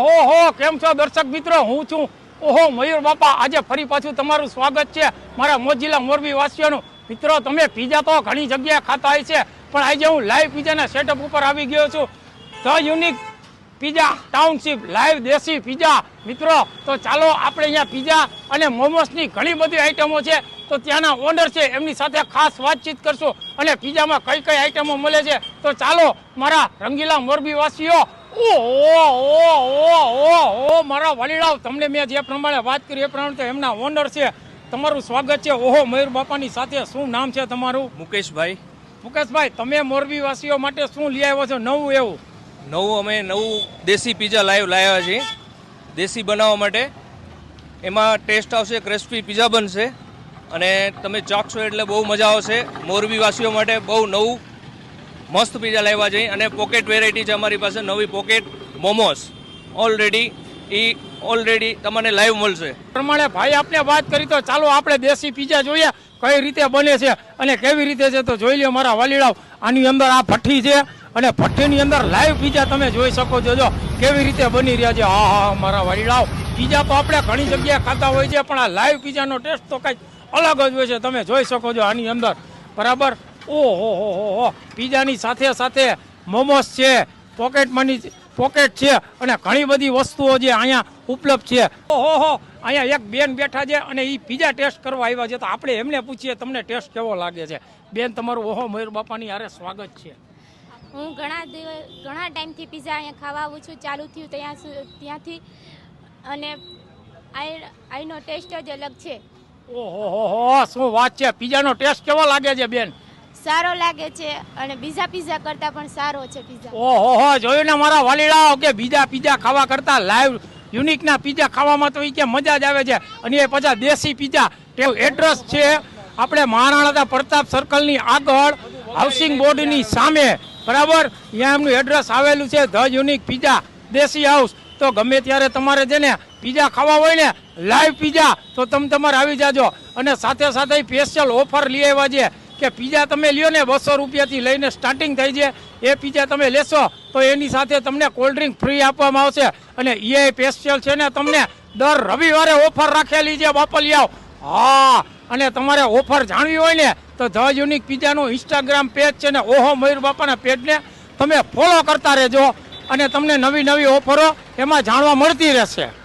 ઓહો, હો, કેમ છો દર્શક મિત્રો? હું છું, ઓહો, મયુર બાપા. આજે ફરી પાછું તમારું સ્વાગત છે મારા મોજીલા મોરબી વાસીઓનું. મિત્રો, તમે પીઝા તો ઘણી જગ્યાએ ખાતા હોય છે, પણ આજે હું લાઈવ પીઝાના સેટઅપ ઉપર આવી ગયો છું. The unique pizza township live દેશી પીઝા મિત્રો, તો ચાલો આપણે અહીંયા પીઝા અને મોમોસની ઘણી બધી આઈટમો છે. તો ત્યાંના ઓનર છે, એમની સાથે ખાસ વાતચીત કરશું અને પીઝામાં કઈ કઈ આઈટમો મળે છે. તો ચાલો મારા રંગીલા મોરબી વાસીઓ ઓ મારા વડીલાઓ તમને મેં જે પ્રમાણે વાત કરી એ પ્રમાણે તો એમના ઓનર છે. તમારું સ્વાગત છે. ઓહો મયુર બાપાની સાથે શું નામ છે તમારું? મુકેશભાઈ. મુકેશભાઈ તમે મોરબી વાસીઓ માટે શું લઈ આવ્યો છો? નવું એવું? નવું અમે નવું દેશી પીઝા લાઈવ લાવ્યા છીએ. દેશી બનાવવા માટે. એમાં ટેસ્ટ આવશે ક્રિસ્પી પીઝા બનશે. અને તમે ચાખશો એટલે બહુ મજા આવશે. મોરબી વાસીઓ માટે બહુ નવું મસ્ત પીઝા લાવ્યા છે. અને પોકેટ વેરાયટી છે અમારી પાસે, નવી પોકેટ મોમોસ ઓલરેડી એ ઓલરેડી તમને લાઈવ મળશે. પ્રમાણે ભાઈ આપણે વાત કરી તો ચાલો આપણે દેશી પીઝા જોઈએ, કઈ રીતે બને છે અને કેવી રીતે છે તો જોઈ લે મારા વાલીડાવ આની અંદર આ ભઠ્ઠી છે અને ભઠ્ઠીની અંદર લાઈવ પીઝા તમે જોઈ શકો છો જો કેવી રીતે બની રહ્યા છે. હા હા, મારા વાલીડાવ પીઝા તો આપણે ઘણી જગ્યાએ ખાતા હોય છે, પણ આ લાઈવ પીઝાનો ટેસ્ટ તો કંઈક અલગ જ હોય છે. તમે જોઈ શકો છો આની અંદર. બરાબર? ઓહો હો હો હો પીઝાની સાથે સાથે મોમોસ છે પોકેટ મની પોકેટ છે અને ઘણી બધી વસ્તુઓ જે અહીંયા ઉપલબ્ધ છે. ઓહો હો અહીંયા એક બેન બેઠા છે અને એ પીઝા ટેસ્ટ કરવા આવ્યા છે. તો આપણે એમને પૂછીએ તમને ટેસ્ટ કેવો લાગે છે. બેન તમારું ઓહો મયુર બાપાની હારે સ્વાગત છે. હું ઘણા દિવસ ઘણા ટાઈમથી પીઝા અહીંયા ખાવા આવું છું. ચાલુ થયું ત્યાં ત્યાંથી. અને આઈ- આઈનો ટેસ્ટ જ અલગ છે. ઓહો હો હો શું વાત છે? પીઝાનો ટેસ્ટ કેવો લાગે છે બેન? સારો લાગે છે અને બીજા પીઝા કરતાં પણ સારો છે પીઝા. ઓહો જોયું ને મારા વાલીડાઓ કે બીજા પીઝા ખાવા કરતા લાઈવ યુનિક ના પીઝા ખાવામાં તો એ કે મજા જ આવે છે. અને એ પાછા દેશી પીઝા. એડ્રેસ છે આપણે મહારાણા પ્રતાપ સર્કલની આગળ હાઉસિંગ બોર્ડની સામે. બરાબર? ત્યાં એમનું એડ્રેસ આવેલું છે the unique pizza desi house તો ગમે ત્યારે તમારે છે ને પીઝા ખાવા હોય ને લાઈવ પીઝા, તો તમે તમારે આવી જાજો. અને સાથે સાથે સ્પેશિયલ ઓફર લઈ આવ્યા છે. કે પીઝા તમે લ્યો ને બસો રૂપિયાથી લઈને સ્ટાર્ટિંગ થઈ છે. એ પીઝા તમે લેશો તો એની સાથે તમને કોલ્ડ ડ્રિંક ફ્રી આપવામાં આવશે. અને એ સ્પેશિયલ છે ને તમને દર રવિવારે ઓફર રાખેલી છે બાપલિયાઓ. હા, અને તમારે ઓફર જાણવી હોય ને તો ધ યુનિક પીઝાનું ઇન્સ્ટાગ્રામ પેજ છે ને ઓહો મયુર બાપાના પેજને તમે ફોલો કરતા રહેજો. અને તમને નવી નવી ઓફરો એમાં જાણવા મળતી રહેશે.